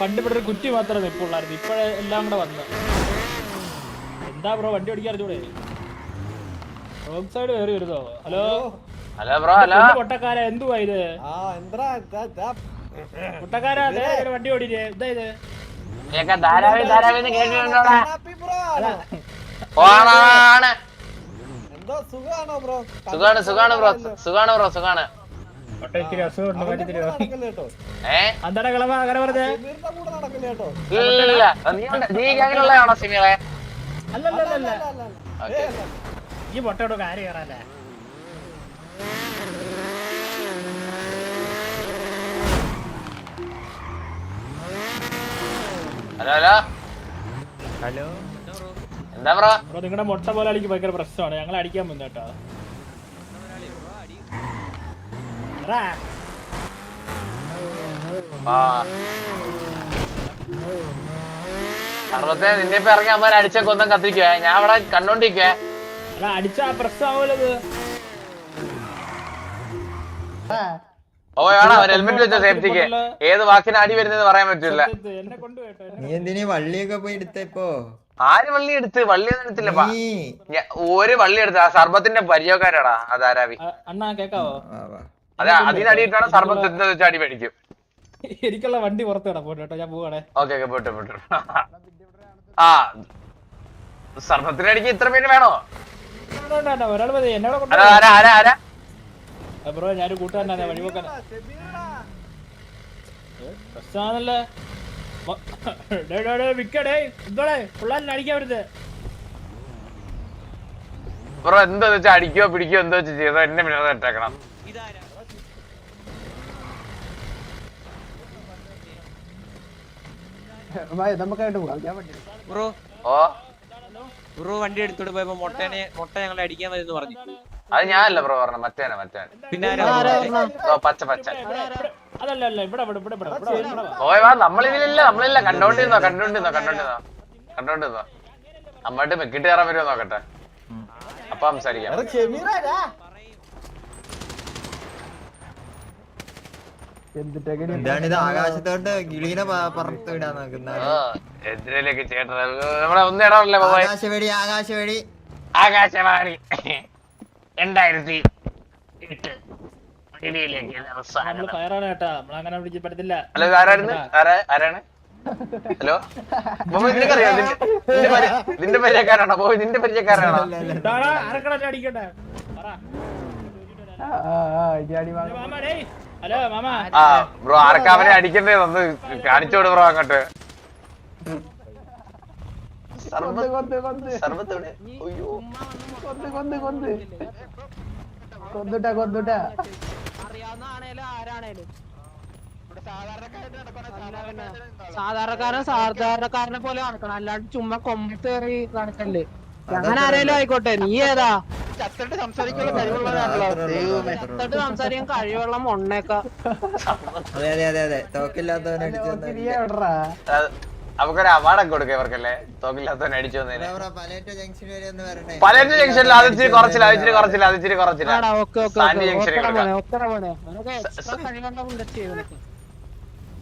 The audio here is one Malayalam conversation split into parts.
പണ്ട് ഇവിടെ ഒരു കുറ്റി മാത്രമേ നിൽപ്പുള്ളായിരുന്നു ഇപ്പോഴേ എല്ലാം കൂടെ വന്ന്. എന്താ ബ്രോ വണ്ടി ഓടിക്കാൻ അറിഞ്ഞൂടെ? റോങ് സൈഡ് കയറി വരുന്നോ? ഹലോ? Hello bro hello. പൊട്ടക്കാര എന്തുവാ ഇത്? ആ എന്താ പൊട്ടക്കാരാ വണ്ടി ഓടിച്ചേ എന്താ ഇത്? ധാരാവി ധാരാവി കേട്ടിട്ടുണ്ടോടാ? ഓണാണ്. എന്തോ സുഖാണോ ബ്രോ? സുഖാണ് സുഖാണ് ബ്രോ സുഖാണ് ബ്രോ സുഖാണ്. അങ്ങനെയുള്ളതാണോ ഈ പൊട്ടയോട് കാര്യം കയറാല്ലേ ഹലോ ഹലോ. ഹലോ. എന്താ ബ്രോ? ബ്രോ നിങ്ങളുടെ മുട്ട പോലെ അടിക്ക് ഭയങ്കര പ്രശ്നമാണ്. ഞങ്ങൾ അടിക്കാൻ വന്നു ആ. സർവത്തെ നിന്നെ ഇപ്പൊ ഇറങ്ങി അമ്മ അടിച്ച കൊന്തം കത്തിക്കുവേ ഞാൻ അവിടെ കണ്ടോണ്ടിരിക്കുവേ അടിച്ചാ പ്രശ്നമാവൂലത് ഓ വേണം ഒരു ഹെൽമെറ്റ് വെച്ച സേഫ്റ്റിക്ക് ഏത് വാക്കിന് അടി വരുന്നത് പറയാൻ പറ്റില്ല. നീ എന്തിനീ വള്ളിയൊക്കെ പോയി എടുത്തപ്പോ ആര് വള്ളി എടുത്ത്? വള്ളി ഒന്നും എടുത്തില്ലപ്പാ ഒരു വള്ളി എടുത്ത. സർബത്തിന്റെ പരിചയക്കാരാടാ അതാരാവി അണ്ണാ കേക്കാവോ. അതെ അതിനടിയിട്ടാണ് സർബത്ത് ചാടി മേടിക്കും? എനിക്കുള്ള വണ്ടി പുറത്ത് വിടാം പോട്ടോ ഞാൻ പോവാണേ. ഓക്കെ ഓക്കെ പോട്ടെ പോട്ടെ. ആ സർബത്തിന് അടിക്ക് ഇത്ര പേര് വേണോ? ഒരാൾ മതി. എന്നോട് ആരാ കൊണ്ടുപോ ആരാ ആരാ ആരാ ബ്രോ ഞാനൊരു കൂട്ടുകാരനാ വഴിപോക്കാനാ പ്രശ്നമാണല്ലേ? വിക്കടേ ഇതോടെ പിള്ളേരെ അടിക്കാൻ വരുന്നത്. ബ്രോ എന്താ വെച്ചാൽ അടിക്കോ പിടിക്കോ എന്താ വെച്ചാൽ ചെയ്തോ എന്നെ പിന്നെ ഇട്ടേക്കണം നമുക്കായിട്ട് പോകാം ഞാൻ വണ്ടി ബ്രോ. ഓ. ബ്രോ വണ്ടി എടുത്തോണ്ട് പോയപ്പോ മുട്ടനെ മുട്ട ഞങ്ങളെ അടിക്കാൻ വരുന്നു പറഞ്ഞു. അത് ഞാനല്ല ബ്രോ പറഞ്ഞ മറ്റേനെ മറ്റേനെ. പിന്നെ പച്ച പച്ച. അതല്ല അല്ല ഇവിടെ ഇവിടെ ഇവിടെ ഇവിടെ ഇവിടെ ഇവിടെ വാ. ഓയ് വാ നമ്മളിതിലില്ല നമ്മളില്ല. കണ്ടോണ്ടിരുന്നോ കണ്ടോണ്ടിരുന്നോ കണ്ടോണ്ടിരുന്നോ? കണ്ടോണ്ടിരുന്നോ? അമ്മട്ട് മെക്കിട്ട് കയറാൻ വരുമോ നോക്കട്ടെ. അപ്പൊ സംസാരിക്കാം. ഇത് ആകാശത്തോട്ട് കിളീനെ പറത്ത് വിടാൻ നോക്കുന്നത്? ഓ എതിരേലേക്ക് ചേട്ടൻ. നമ്മളെ ഒന്നും ഇടാറില്ല ആകാശവേടി ആകാശവേടി ആകാശവാണി. രണ്ടായിരത്തി എട്ട് ഹലോ ഇത് ആരാ ആരാണ്? ഹലോ? ബോബോ നിനക്കറിയോ ഇതിന്റെ പരിചയക്കാരാണോ ബോബോ ഇതിന്റെ പരിചയക്കാരാണോ അടിക്കട്ടെ. ഹലോ മാമ. ആ ബ്രോ ആർക്കാ അവനെ അടിക്കണ്ടേ? ഒന്ന് കാണിച്ചോട് ബ്രോ അങ്ങോട്ട്. സാധാരണക്കാരൻ സാധാരണക്കാരനെ പോലെ നടക്കണം. അല്ലാണ്ട് ചുമ്മാ കൊമ്പത്ത് കയറി കാണിക്കല്ലേ ഞാൻ ആരേലും ആയിക്കോട്ടെ നീ ഏതാ? ചത്തിട്ട് സംസാരിക്കാൻ കഴിവുള്ള മൊണ്ണേക്ക. അതെ അതെ അതെ അതെ. തോക്കില്ലാത്തവൻ അടിച്ചു അത് നമുക്കൊരു അവാർഡൊക്കെ കൊടുക്കാം ഇവർക്കല്ലേ? തോക്കില്ലാത്തവൻ അടിച്ചു വന്നതിന് പലേറ്റ ജംഗ്ഷൻ വരെ ഒന്ന് വരണേ പലരുടെ ജംഗ്ഷനിൽ അത് ഇച്ചിരി കുറച്ചില്ല അത് ഇച്ചിരി അത് ഇച്ചിരി ജംഗ്ഷനിൽ.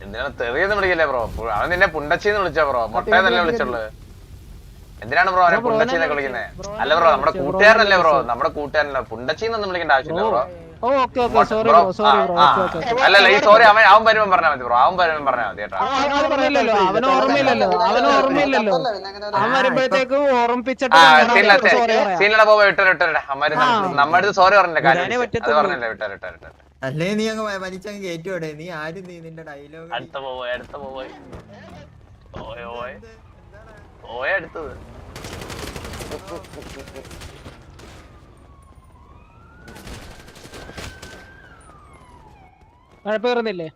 എന്തിനാണ് തെറിയെന്ന് വിളിക്കല്ലേ ബ്രോ? അവൻ നിന്നെ പുണ്ടച്ചിന്ന് വിളിച്ചാ ബ്രോ. മുട്ടയെന്നല്ലേ വിളിച്ചുള്ളൂ എന്തിനാണ് ബ്രോ അവനെ പുണ്ടച്ചിന്നൊക്കെ വിളിക്കുന്നത് അല്ല ബ്രോ നമ്മുടെ കൂട്ടുകാരനല്ലേ ബ്രോ നമ്മുടെ കൂട്ടുകാരനല്ല. പുണ്ടച്ചിന്നൊന്നും വിളിക്കേണ്ട ആവശ്യമില്ല ബ്രോ ഓ okay okay sorry bro bro sorry bro ആ, ഓക്കെ ഓക്കെ ആ. അല്ലല്ല ഈ സോറി അവൻ അവൻ വരുമ്പോ പറഞ്ഞാൽ മതി ബ്രോ അവൻ വരുമ്പോ പറഞ്ഞാൽ മതി കേട്ടോ. അവന് ഓർമ്മയില്ലല്ലോ. അവന് ഓർമ്മയില്ലല്ലോ. അവൻ വരുമ്പോഴത്തേക്ക് ഓർമ്മിപ്പിച്ചിട്ട് ആ ഞങ്ങളെ സീനില sorry പറയാം. സീനിലട പോയി വിട്ടോ വിട്ടോ അമ്മ നമ്മുടെ അടുത്ത് സോറി പറഞ്ഞില്ല കാര്യം അത്. പറഞ്ഞില്ല വിട്ടോ വിട്ടോ വിട്ടോ അല്ലേ നീ അങ്ങ് വലിച്ചങ്ങ് കേറ്റുവിടെ നീ ആരും നീ നിന്റെ ഡയലോഗ് അടുത്ത പോവാ അടുത്ത പോവാ. ഓയ ഓയ. ഓയ അടുത്തത്. കുഴപ്പം പേറുന്നില്ലേ?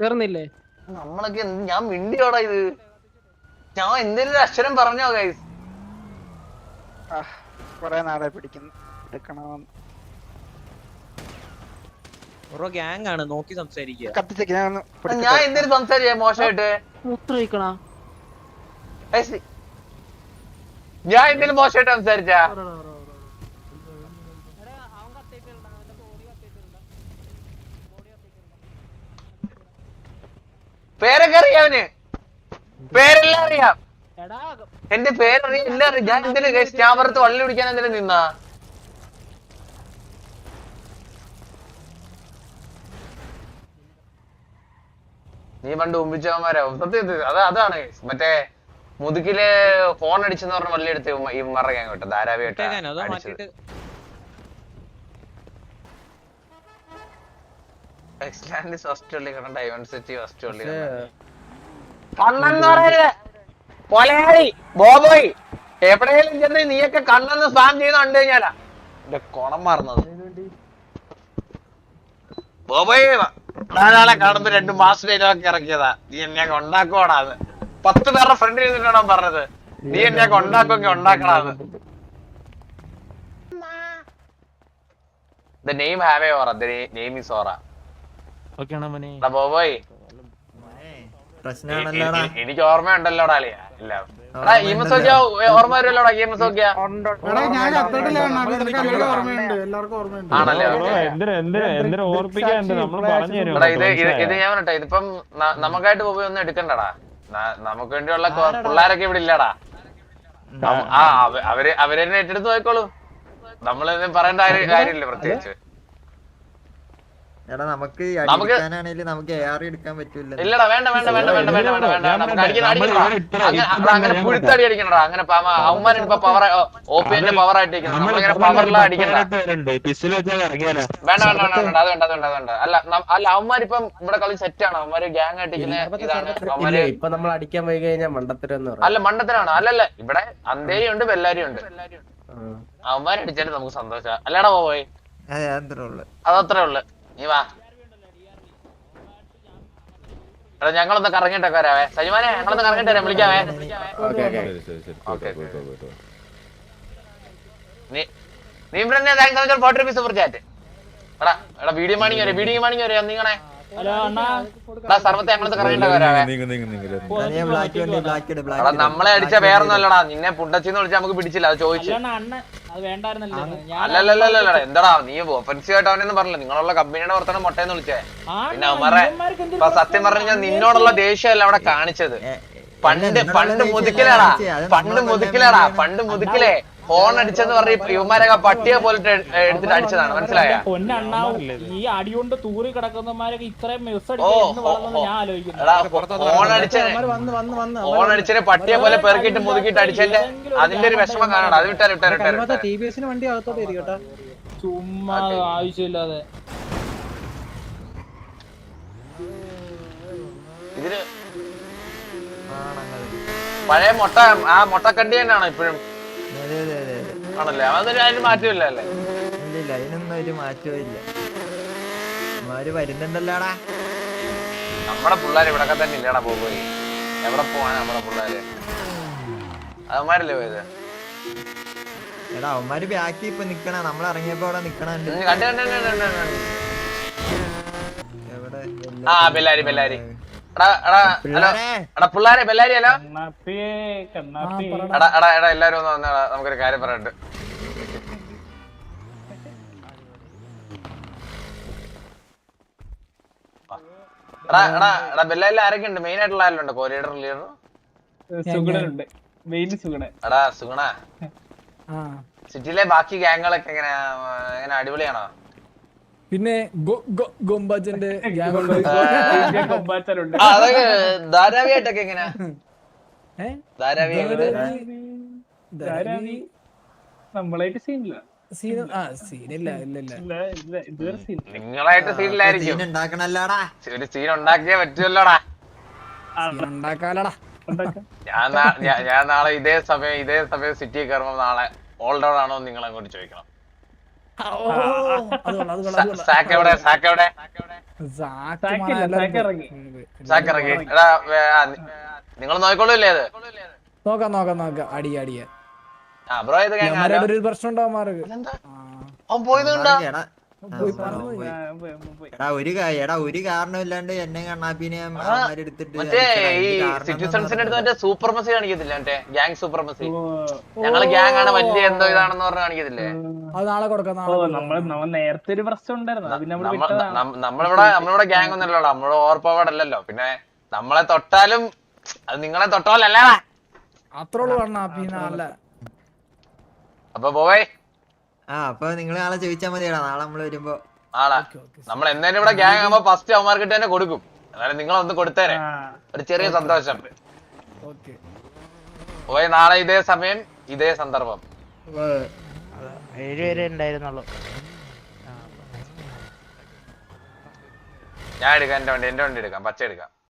പേറുന്നില്ലേ? നമ്മളൊക്കെ ഞാൻ മിണ്ടിയോടാ ഇത്? ഞാൻ എന്തെങ്കിലും അക്ഷരം പറഞ്ഞോ ഗൈസ് കൊറേ നാളെ പിടിക്കുന്നു. എടുക്കണമെന്ന് ഓരോ ഗ്യാങ് ആണ് നോക്കി സംസാരിക്കുക. കത്തിച്ചേക്ക് ഞാൻ എന്തെങ്കിലും സംസാരിച്ചേ മോശമായിട്ട്? മൂത്രമൊഴിക്കണ ഗൈസ്, ഞാൻ എന്തെങ്കിലും മോശമായിട്ട് സംസാരിച്ചാ? പേരൊക്കെ അറിയാം അവന്. പേരെല്ലാം അറിയാം. എന്റെ പേരറിയാം. എല്ലാം അറിയാം. ഞാൻ എന്തിനു ഗൈസ് ഞാൻ വള്ളി പിടിക്കാൻ എന്തിനു നിന്നാ? നീ പണ്ട് ഉമ്പിച്ചവന്മാരാ സത്യത്തിൽ അത് അതാണ്. മറ്റേ മുതുകിൽ ഫോൺ അടിച്ചെന്ന് പറഞ്ഞ വള്ളി എടുത്ത് ഈ മറ ഗ്യാങ് കേട്ടോ ധാരാവി എക്സ്ലാൻഡിസ് കണ്ട? കണ്ണെന്ന് പറയരുത്. കൊലയാളി ബോബോയ്. എവിടെയെങ്കിലും ചെന്ന് നീയൊക്കെ കണ്ണെന്ന് സ്പാം ചെയ്യുന്ന കണ്ടു കഴിഞ്ഞാലാ. എന്റെ കൊണം മാറുന്നത്. ബോബോയ് നാലാളെ കാണുമ്പോ രണ്ട് മാസം ഇറക്കിയതാ. നീ എന്നെ ഉണ്ടാക്കുവാടാന്ന് പത്ത് പേരുടെ ഫ്രണ്ടിൽ ചെയ്തിട്ടാണ് പറഞ്ഞത്? നീ എന്നെ ഉണ്ടാക്കുമെങ്കിൽ ഉണ്ടാക്കണത് The name have a aura. The na- name is aura. എടാ ബോബോയ്. പ്രശ്നമാണല്ലോടാ എ- എനിക്ക് ഓർമ്മയുണ്ടല്ലോടാ അളിയ. ഇല്ല. എടാ ഈമസ് നോക്കിയാ ഓർമ്മ വരുമല്ലോടാ? ഈമസ് നോക്കിയാ ആണല്ലേ? ഇത് ഇത് ഞാൻ പറഞ്ഞിട്ടെ. ഇതിപ്പം നമുക്കായിട്ട് ബോബോയ് ഒന്നും എടുക്കണ്ടടാ. നമുക്ക് വേണ്ടിയുള്ള പിള്ളേരൊക്കെ ഇവിടെ ഇല്ലടാ. ആ അവ- അവർ അവരെന്നെ ഏറ്റെടുത്ത് പോയിക്കോളൂ. നമ്മളൊന്നും പറയേണ്ട കാര്യം- കാര്യമില്ല പ്രത്യേകിച്ച്. എടാ നമുക്ക് അടിക്കാനാണെങ്കിലും നമുക്ക് എ ആർ എടുക്കാൻ പറ്റൂല ഇല്ലടാ വേണ്ട വേണ്ട വേണ്ട വേണ്ട വേണ്ട വേണ്ട വേണ്ട നമുക്ക് അടിക്കണം അടിക്കണം അങ്ങനെ പുഴുത്തടി അടിക്കണടാ അങ്ങനെ അവന്മാരും ഇപ്പൊ പവർ എന്റെ പവർ ആയിട്ട് പവറിലാ അടിക്കണ്ട വേണ്ട വേണ്ട വേണ്ട വേണ്ട അത് വേണ്ട അത് വേണ്ട അത് വേണ്ട. അല്ല അല്ല അവന്മാരിപ്പം ഇവിടെ കളി സെറ്റാണ് അവന്മാര് ഗ്യാങ് ആയിട്ടിരിക്കുന്ന ഇതാണ്. അവന്മാര് ഇപ്പൊ നമ്മൾ അടിക്കാൻ പോയി കഴിഞ്ഞാൽ മണ്ടത്തരം എന്ന് അല്ല മണ്ടത്തരാണ് അല്ലല്ല ഇവിടെ അന്തേരി ഉണ്ട് ബെല്ലാരി ഉണ്ട്. അവന്മാരടിച്ചാലും നമുക്ക് സന്തോഷം. അല്ലടാ പോയി അതത്രേ ഉള്ളു. നീ വാ. എടാ ഞങ്ങളൊന്ന് കറങ്ങിട്ടൊക്കെ വരാവേ. സജിമാനെ ഞങ്ങളൊന്ന് കറങ്ങിട്ട് വരാം. വിളിക്കാവേ. നീ നീ നീ thank photo rupees super chat എടാ എടാ വീഡിയോ മാണിങ് വരെ വീഡിയോ മാണിങ് വരെ നീങ്ങണേ ഹലോ അണ്ണാ. എടാ സർവത്തെ ഞങ്ങളൊന്ന് കറങ്ങിട്ടൊക്കെ വരാവേ. എടാ നമ്മളെ അടിച്ച വേറൊന്നും അല്ലടാ നിന്നെ പുണ്ടച്ചിന്ന് വിളിച്ചാൽ നമുക്ക് പിടിച്ചില്ല. അത് ചോദിച്ചു. എന്താടാ നീ ഒഫൻസീവ് ആയിട്ട് അവനെന്ന് പറഞ്ഞില്ല. നിങ്ങളുള്ള കമ്പനിയുടെ പുറത്താണ് മുട്ടയെന്ന് വിളിച്ചേ. പിന്നെ അവന്മാരെ ഇപ്പൊ സത്യം പറഞ്ഞു ഞാൻ നിന്നോടുള്ള ദേഷ്യമല്ല അവിടെ കാണിച്ചത്. പണ്ട് പണ്ട് മുതുക്കിലാടാ. പണ്ട് മുതുക്കിലാടാ. പണ്ട് മുതുക്കിലേ. ഫോൺ അടിച്ചെന്ന് പറഞ്ഞ ഇവന്മാരൊക്കെ പട്ടിയെ പോലിട്ട് എടുത്തിട്ട് അടിച്ചതാണ്. മനസ്സിലായ? ഈ ഈ അടികൊണ്ട് തൂറി കിടക്കുന്നവന്മാരൊക്കെ ഇത്രയും മെസ് ഫോൺ അടിച്ചതിന് ഫോൺ അടിച്ചതിന് പട്ടിയെ പോലെ പെറുക്കിട്ട് മുതുക്കിട്ട് അടിച്ചതിന്റെ അതിന്റെ ഒരു വിഷമം കാണണം. അത് വിട്ടാൽ വിട്ടാൽ വിട്ടാൽ ചുമ്മാ ആവശ്യമില്ലാതെ. ഇതിന് പഴയ മുട്ട ആ മുട്ടക്കണ്ടി തന്നെയാണോ ഇപ്പോഴും? ആണല്ലേ അതൊരു അതിന് മാറ്റമില്ല അല്ലേ ഇല്ല ഇല്ല അതിനൊന്നും ഒരു മാറ്റവും ഇല്ല. അവന്മാര് വരുന്നുണ്ടല്ലോടാ. നമ്മുടെ പിള്ളേർ ഇവിടൊക്കെ തന്നെ ഇല്ലടാ പോയി എവിടെ പോവാൻ നമ്മുടെ പിള്ളേര്? അവന്മാരല്ലേ പോയത്? എടാ അവന്മാര് ബാക്കി ഇപ്പൊ നിക്കണ നമ്മൾ ഇറങ്ങിയപ്പോ അവിടെ നിക്കണുണ്ട്. എവിടെ? ആ ബെല്ലാരി ബെല്ലാരി. പിള്ളേരെ. ബെല്ലാരി ഹലോ കണ്ണാപ്പിയേ കണ്ണാപ്പി എടാ എടാ എടാ എല്ലാരും ഒന്ന് വന്നാ നമുക്കൊരു കാര്യം പറയണ്ട് എടാ എടാ എടാ ബെല്ലാരിൽ ആരൊക്കെ ഉണ്ട്? മെയിൻ ആയിട്ടുള്ള ആരെല്ലാം ഉണ്ട്? കോ ലീഡർ ലീഡർ മെയിൻ എടാ സുഗുണ. സിറ്റിയിലെ ബാക്കി ഗ്യാങ്ങുകളൊക്കെ എങ്ങനെ എങ്ങനെ അടിപൊളിയാണോ? പിന്നെ ഗോംബാച്ചന്റെ കൊമ്പാച്ചനുണ്ട് ആ, അതൊക്കെ ധാരാവിയായിട്ടൊക്കെ എങ്ങനെയാ ധാരാവി നമ്മളായിട്ട് സീനില്ല. സീൻ നിങ്ങളായിട്ട് ഒരു ഉണ്ടാക്കിയേ പറ്റുമല്ലോടാ ഞാൻ നാളെ ഇതേ സമയം ഇതേ സമയം സിറ്റി കയറുമ്പോ നാളെ ഓൾ ഔട്ട് ആണോ നിങ്ങൾ അങ്ങോട്ട് ചോദിക്കണം. നിങ്ങൾ നോക്കിക്കൊള്ളൂല്ലേ അത്? നോക്കാം നോക്കാം നോക്കാം. അടി അടിയ ഒരു പ്രശ്നം എടാ പോയി പോയി. പോയി. എടാ ഒരു കാ- എടാ ഒരു കാരണമില്ലാണ്ട് എന്നെ കണ്ണാപ്പിനെ മറ്റേ സൂപ്പർമസി കാണിക്കത്തില്ല? മറ്റേ ഗ്യാങ് സൂപ്പർമസി ഞങ്ങൾ ഗ്യാങ് ആണ് വലിയ എന്തോ ഇതാണെന്ന് പറഞ്ഞു കാണിക്കത്തില്ലേ? അത് നാളെ കൊടുക്കാം നാളെ ഓ കൊടുക്കാം. നമ്മൾ നമ്മ നേരത്തെ ഒരു പ്രശ്നം ഉണ്ടായിരുന്നു. നമ്മൾ നമ്മളിവിടെ നമ്മളിവിടെ ഗ്യാങ് ഒന്നുമല്ലല്ലോ. നമ്മുടെ ഓവർ പവേർഡ് അല്ലല്ലോ പിന്നെ നമ്മളെ തൊട്ടാലും അത് നിങ്ങളെ തൊട്ടാലല്ല? അത്രേ ഉള്ളു പറഞ്ഞ അപ്പൊ പോവേ. ആ അപ്പൊ നിങ്ങൾ നാളെ ചോദിച്ചാൽ മതിയാ നാളെ നമ്മൾ വരുമ്പോ ആളാ നമ്മൾ എന്തായാലും ഇവിടെ ഗ്യാങ് ആകുമ്പോ ഫസ്റ്റ് അവന്മാർക്കിട്ട് തന്നെ കൊടുക്കും. എന്നാലും നിങ്ങളൊന്ന് കൊടുത്തേരെ. ഒരു ചെറിയ സന്തോഷം. ഓക്കെ. പോയി നാളെ ഇതേ സമയം ഇതേ സന്ദർഭം. ഏഴുപേരെ ഉണ്ടായിരുന്നുള്ളൂ. ഞാൻ എടുക്കാം എന്റെ വണ്ടി എന്റെ വണ്ടി എടുക്കാം പച്ച എടുക്കാം.